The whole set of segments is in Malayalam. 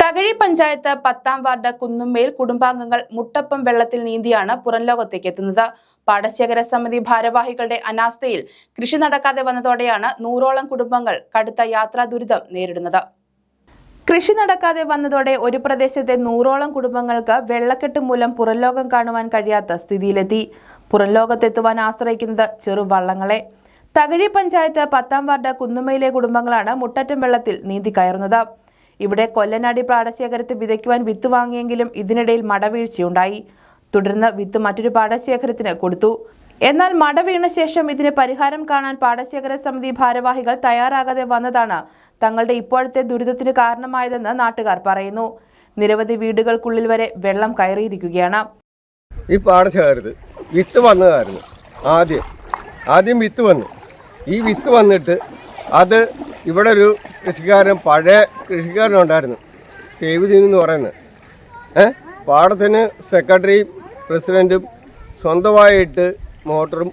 തകഴി പഞ്ചായത്ത് പത്താം വാർഡ് കുന്നുമ്മയിൽ കുടുംബാംഗങ്ങൾ മുട്ടപ്പം വെള്ളത്തിൽ നീന്തിയാണ് പുറംലോകത്തേക്ക് എത്തുന്നത്. പാടശേഖര സമിതി ഭാരവാഹികളുടെ അനാസ്ഥയിൽ കൃഷി നടക്കാതെ വന്നതോടെയാണ് നൂറോളം കുടുംബങ്ങൾ കടുത്ത യാത്രാ ദുരിതം നേരിടുന്നത്. കൃഷി നടക്കാതെ വന്നതോടെ ഒരു പ്രദേശത്തെ നൂറോളം കുടുംബങ്ങൾക്ക് വെള്ളക്കെട്ട് മൂലം പുറംലോകം കാണുവാൻ കഴിയാത്ത സ്ഥിതിയിലെത്തി. പുറംലോകത്തെത്തുവാൻ ആശ്രയിക്കുന്നത് ചെറുവള്ളങ്ങളെ തകഴി പഞ്ചായത്ത് പത്താം വാർഡ് കുന്നുമ്മയിലെ കുടുംബങ്ങളാണ് മുട്ടറ്റം വെള്ളത്തിൽ നീന്തി കയറുന്നത്. ഇവിടെ കൊല്ലനാടി പാടശേഖരത്ത് വിതയ്ക്കുവാൻ വിത്ത് വാങ്ങിയെങ്കിലും ഇതിനിടയിൽ മടവീഴ്ചയുണ്ടായി. തുടർന്ന് വിത്ത് മറ്റൊരു പാടശേഖരത്തിന് കൊടുത്തു. എന്നാൽ മട വീണ ശേഷം ഇതിന് പരിഹാരം കാണാൻ പാടശേഖര സമിതി ഭാരവാഹികൾ തയ്യാറാകാതെ വന്നതാണ് തങ്ങളുടെ ഇപ്പോഴത്തെ ദുരിതത്തിന് കാരണമായതെന്ന് നാട്ടുകാർ പറയുന്നു. നിരവധി വീടുകൾക്കുള്ളിൽ വരെ വെള്ളം കയറിയിരിക്കുകയാണ്. ഈ പാടശേഖരത്ത് വിത്ത് വന്നതായിരുന്നു ആദ്യം. ആദ്യം വിത്ത് വന്നു. ഈ വിത്ത് വന്നിട്ട് അത് ഇവിടെ ഒരു കൃഷിക്കാരൻ പഴയ കൃഷിക്കാരനുണ്ടായിരുന്നു. സേവിദീൻ എന്ന് പറയുന്നത്. ഏ? പാടത്തിന് സെക്രട്ടറിയും പ്രസിഡന്റും സ്വന്തമായിട്ട് മോട്ടറും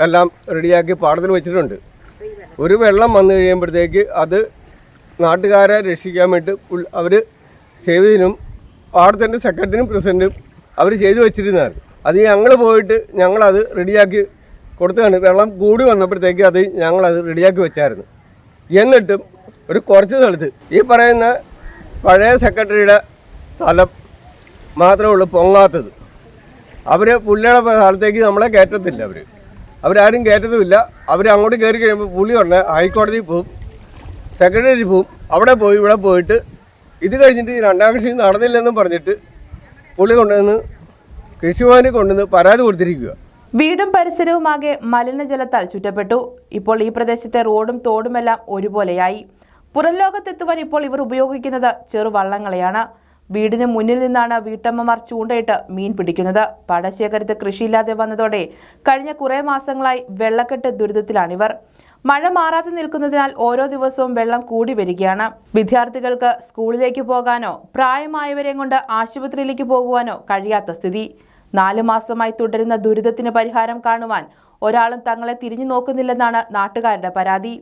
എല്ലാം റെഡിയാക്കി പാടത്തിൽ വെച്ചിട്ടുണ്ട്. ഒരു വെള്ളം വന്നു കഴിയുമ്പോഴത്തേക്ക് അത് നാട്ടുകാരെ രക്ഷിക്കാൻ വേണ്ടി അവർ സേവിദിനും പാടത്തിന്റെ സെക്രട്ടറിയും പ്രസിഡന്റും അവർ ചെയ്തു വെച്ചിരുന്നതാണ് അത് ഞങ്ങൾ പോയിട്ട് ഞങ്ങളത് റെഡിയാക്കി കൊടുത്തതാണ്. വെള്ളം കൂടി വന്നപ്പോഴത്തേക്ക് അത് ഞങ്ങളത് റെഡിയാക്കി വെച്ചായിരുന്നു. എന്നിട്ടും ഒരു കുറച്ച് സ്ഥലത്ത്. ഈ പറയുന്ന പഴയ സെക്രട്ടറിയുടെ സ്ഥലം മാത്രമേ ഉള്ളൂ പൊങ്ങാത്തത്. അവർ പുള്ളിയുടെ സ്ഥലത്തേക്ക് നമ്മളെ കയറ്റത്തില്ല അവർ അവരാരും കയറ്റതുമില്ല അവർ അങ്ങോട്ട് കയറി കഴിയുമ്പോൾ പുള്ളി ഉടനെ ഹൈക്കോടതിയിൽ പോവും സെക്രട്ടറി പോവും അവിടെ പോയി ഇവിടെ പോയിട്ട് ഇത് കഴിഞ്ഞിട്ട് രണ്ടാം കൃഷി നടന്നില്ലെന്നും പറഞ്ഞിട്ട് പുള്ളി കൊണ്ടുവന്ന് കൃഷിഭവനിൽ കൊണ്ടുവന്ന് പരാതി കൊടുത്തിരിക്കുക വീടും പരിസരവുമാകെ മലിനജലത്താൽ ചുറ്റപ്പെട്ടു. ഇപ്പോൾ ഈ പ്രദേശത്തെ റോഡും തോടുമെല്ലാം ഒരുപോലെയായി. പുറംലോകത്തെത്തുവാൻ ഇപ്പോൾ ഇവർ ഉപയോഗിക്കുന്നത് ചെറുവള്ളങ്ങളെയാണ്. വീടിന് മുന്നിൽ നിന്നാണ് വീട്ടമ്മമാർ ചൂണ്ടയിട്ട് മീൻ പിടിക്കുന്നത്. പാടശേഖരത്ത് കൃഷിയില്ലാതെ വന്നതോടെ കഴിഞ്ഞ കുറേ മാസങ്ങളായി വെള്ളക്കെട്ട് ദുരിതത്തിലാണിവർ. മഴ മാറാതെ നിൽക്കുന്നതിനാൽ ഓരോ ദിവസവും വെള്ളം കൂടി വരികയാണ്. വിദ്യാർത്ഥികൾക്ക് സ്കൂളിലേക്ക് പോകാനോ പ്രായമായവരെ കൊണ്ട് ആശുപത്രിയിലേക്ക് പോകുവാനോ കഴിയാത്ത സ്ഥിതി. നാലു മാസമായി തുടരുന്ന ദുരിതത്തിന് പരിഹാരം കാണുവാൻ ഒരാളും തങ്ങളെ തിരിഞ്ഞു നോക്കുന്നില്ലെന്നാണ് നാട്ടുകാരുടെ പരാതി.